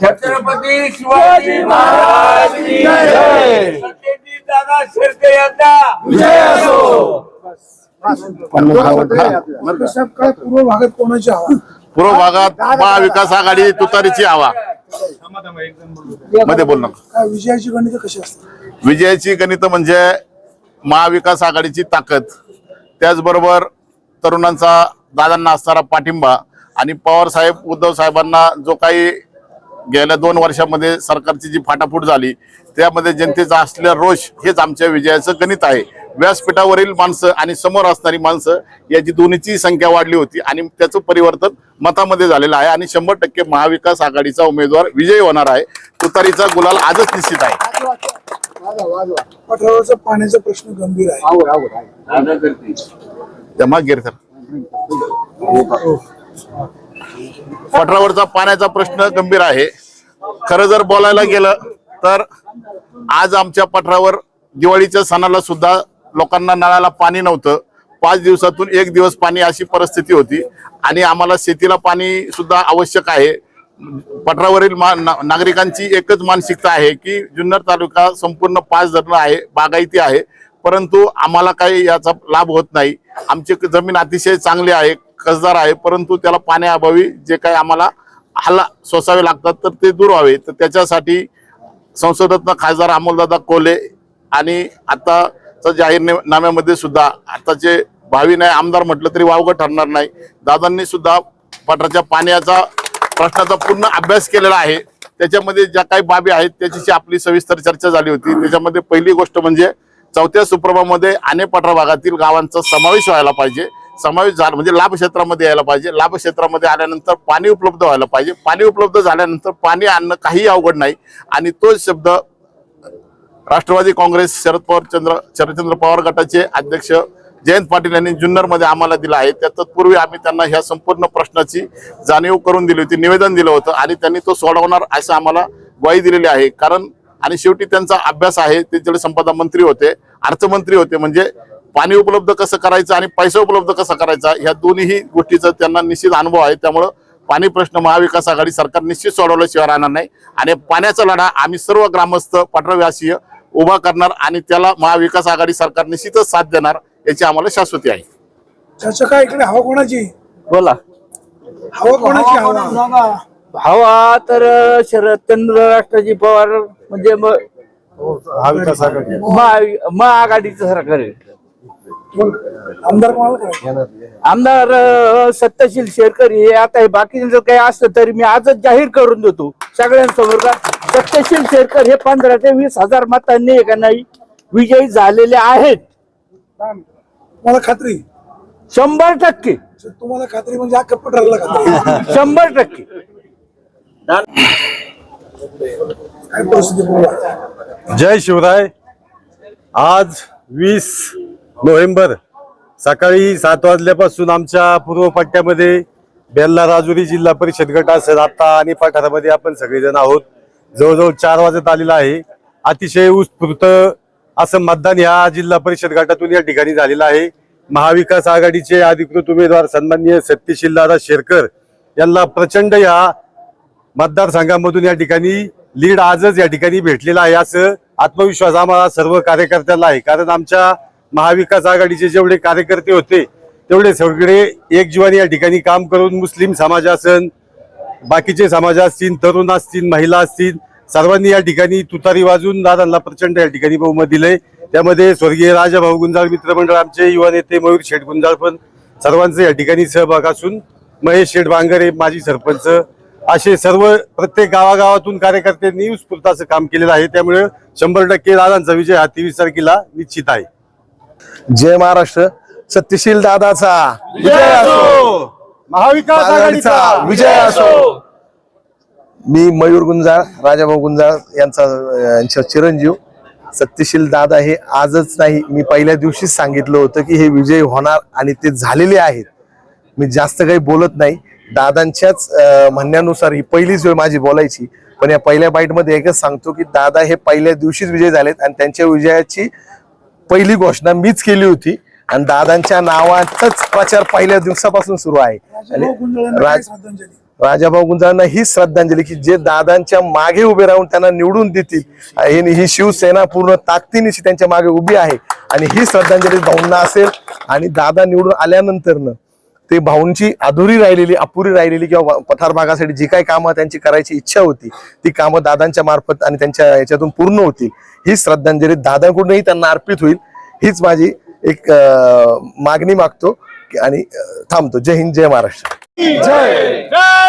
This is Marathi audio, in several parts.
छत्रपती शिवाजी महाराज की जय. सत्यजित दादा शिर्के यांना. पूर्व भागात कोणाची हवा? पूर्व भागात महाविकास आघाडी तुतारीची हवा. मध्ये बोल नका काय विजयाची गणित कशी असतात विजयाची गणित म्हणजे महाविकास आघाडीची ताकद. त्याचबरोबर तरुणांचा दादांना असणारा पाठिंबा आणि पवार साहेब उद्धव साहेबांना जो काही गेल्या दोन वर्षामध्ये सरकारची जी फाटाफूट झाली त्यामध्ये जनतेचा असलेला रोष हेच आमच्या विजयाचं गणित आहे. व्यासपीठावरील माणसं आणि समोर असणारी माणसं याची दोन्हीची संख्या वाढली होती आणि त्याचं परिवर्तन मतामध्ये झालेलं आहे आणि शंभर टक्के महाविकास आघाडीचा उमेदवार विजयी होणार आहे. तुतारीचा गुलाल आजच निश्चित आहे. पाण्याचा प्रश्न गंभीर आहे. पटरावरचा पाण्याचा प्रश्न गंभीर आहे. खरं जर बोलायला गेलं तर आज आमच्या पटरावर दिवाळीच्या सणाला सुद्धा लोकांना नळाला पाणी नव्हतं. पाच दिवसातून एक दिवस पाणी अशी परिस्थिती होती आणि आम्हाला शेतीला पाणी सुद्धा आवश्यक आहे. पटरावरील मा ना- नागरिकांची एकच मानसिकता आहे की जुन्नर तालुका संपूर्ण पाच धरणं आहे बागायती आहे. परंतु आम्हाला काही याचा लाभ होत नाही. आमची जमीन अतिशय चांगली आहे कसदार आहे परंतु त्याला पाण्याअभावी जे काही आम्हाला हल्ला सोसावे लागतात तर ते दूर व्हावे. तर त्याच्यासाठी संसदरत्न खासदार अमोलदादा कोले आणि आताच्या जाहीरनाम्यामध्ये सुद्धा आताचे भावी नाही आमदार म्हटलं तरी वावगं ठरणार नाही. दादांनी सुद्धा पटराच्या पाण्याचा प्रश्नाचा पूर्ण अभ्यास केलेला आहे. त्याच्यामध्ये ज्या काही बाबी आहेत त्याच्याशी आपली सविस्तर चर्चा झाली होती. त्याच्यामध्ये पहिली गोष्ट म्हणजे चौथ्या सुप्रभामध्ये अनेक पठरा भागातील गावांचा समावेश व्हायला पाहिजे. समावेश झाला म्हणजे लाभ क्षेत्रामध्ये यायला पाहिजे. लाभ क्षेत्रामध्ये आल्यानंतर पाणी उपलब्ध व्हायला पाहिजे. पाणी उपलब्ध झाल्यानंतर पाणी आणणं काही अवघड नाही. आणि तोच शब्द राष्ट्रवादी काँग्रेस शरद पवार चंद्र शरदचंद्र पवार गटाचे अध्यक्ष जयंत पाटील यांनी जुन्नरमध्ये आम्हाला दिला आहे. त्या तत्पूर्वी आम्ही त्यांना ह्या संपूर्ण प्रश्नाची जाणीव करून दिली होती निवेदन दिलं होतं आणि त्यांनी तो सोडवणार असं आम्हाला ग्वाही दिलेली आहे. कारण आणि शेवटी त्यांचा अभ्यास आहे ते जलसंपदा मंत्री होते अर्थमंत्री होते म्हणजे पाणी उपलब्ध कसं करायचं आणि पैसा उपलब्ध कसा करायचा ह्या दोन्हीही गोष्टीचा त्यांना निश्चित अनुभव आहे. त्यामुळं पाणी प्रश्न महाविकास आघाडी सरकार निश्चित सोडवल्याशिवाय राहणार नाही. आणि पाण्याचा लढा आम्ही सर्व ग्रामस्थ पटरव्यासीय उभा करणार आणि त्याला महाविकास आघाडी सरकार निश्चितच साथ देणार याची आम्हाला शाश्वती आहे. त्याचं काय इकडे हवा कोणाची? बोला. हवा कोणाची हवा हवा तर शरदचंद्र राष्ट्रजी पवार म्हणजे म- महा- महाआघाडीचं सरकार आहे. आमदार कोणाला काय आमदार अं, सत्यशील शेरकर हे आता हे बाकीचं काही असलं तरी मी आजच जाहीर करून देतो सगळ्यांसमोर का. सत्यशील शेरकर हे पंधरा ते वीस हजार मतांनी आहे का नाही विजयी झालेले आहेत. मला खात्री? शंभर टक्के. तुम्हाला खात्री म्हणजे अख्खा पठाराला खात्री. शंभर टक्के. जय शिवराय. आज वीस नोव्हेंबर सकाळी सात वाजल्यापासून आमच्या पूर्व पट्ट्यामध्ये बेल्ला राजुरी जिल्हा परिषद गट असेल. आता आणि पठारामध्ये आपण सगळेजण आहोत. जवळजवळ चार वाजत आलेला आहे. अतिशय उत्स्फूर्त असं मतदान या जिल्हा परिषद गटातून या ठिकाणी झालेलं आहे. महाविकास आघाडीचे अधिकृत उमेदवार सन्माननीय सत्यशील दादा शेरकर यांना प्रचंड या मतदारसंघामधून या ठिकाणी लीड आजच या ठिकाणी भेटलेला आहे. असं आत्मविश्वास आम्हाला सर्व कार्यकर्त्यांना आहे. कारण आमच्या महाविकास आघाडीचे जेवढे कार्यकर्ते होते तेवढे सगळे एकजीवाने या ठिकाणी काम करून मुस्लिम समाज असन बाकीचे समाज असतील तरुण असतील महिला असतील सर्वांनी या ठिकाणी तुतारी वाजून दादांना प्रचंड या ठिकाणी बहुमत दिलंय. त्यामध्ये स्वर्गीय राजाभाऊ गुंजाळ मित्रमंडळ आमचे युवा नेते मयूर शेठ गुंजाळ पण सर्वांचे या ठिकाणी सहभाग असून महेश शेठ बांगरे माजी सरपंच असे सर्व प्रत्येक गावागावातून कार्यकर्त्यांनी उत्स्फूर्त असं काम केलेलं आहे. त्यामुळे शंभर टक्के दादांचा विजय हा तेवीस तारखेला निश्चित आहे. जय महाराष्ट्र. सत्यशील दादाचा विजय असो. महाविकास आघाडीचा विजय असो. मी मयूर गुंजाळ राजाभाऊ गुंजाळ यांचा अं, यांच्या चिरंजीव. सत्यशील दादा हे आजच नाही मी पहिल्या दिवशीच सांगितलं होतं की हे विजय होणार आणि ते झालेले आहेत. मी जास्त काही बोलत नाही. दादांच्याच म्हणण्यानुसार ही पहिलीच वेळ माझी बोलायची. पण या पहिल्या बाईटमध्ये एकच सांगतो की दादा हे पहिल्या दिवशीच विजय झालेत आणि त्यांच्या विजयाची पहिली घोषणा मीच केली होती. आणि दादांच्या नावातच प्रचार पहिल्या दिवसापासून सुरू आहे. आणि राजाभाऊ गुंजाळांना काय राज श्रद्धांजली? राजाभाऊ गुंजाळांना ही श्रद्धांजली की जे दादांच्या मागे उभे राहून त्यांना निवडून देतील. ही शिवसेना पूर्ण ताकदीनिशी त्यांच्या मागे उभी आहे. आणि ही श्रद्धांजली भाऊंना असेल आणि दादा निवडून आल्यानंतरनं ते भाऊंची अधुरी राहिलेली अपुरी राहिलेली किंवा पठार भागासाठी जी काही कामं त्यांची करायची इच्छा होती ती कामं दादांच्या मार्फत आणि त्यांच्या याच्यातून पूर्ण होतील ही श्रद्धांजली दादांकडूनही त्यांना अर्पित होईल. हीच माझी एक मागणी मागतो आणि थांबतो. जय हिंद जय महाराष्ट्र. जय.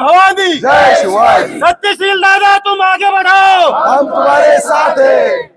भवानी. जय शिवाजी. सत्यशील दादा तुम आगे बढ़ाओ हम तुम्हारे साथ हैं.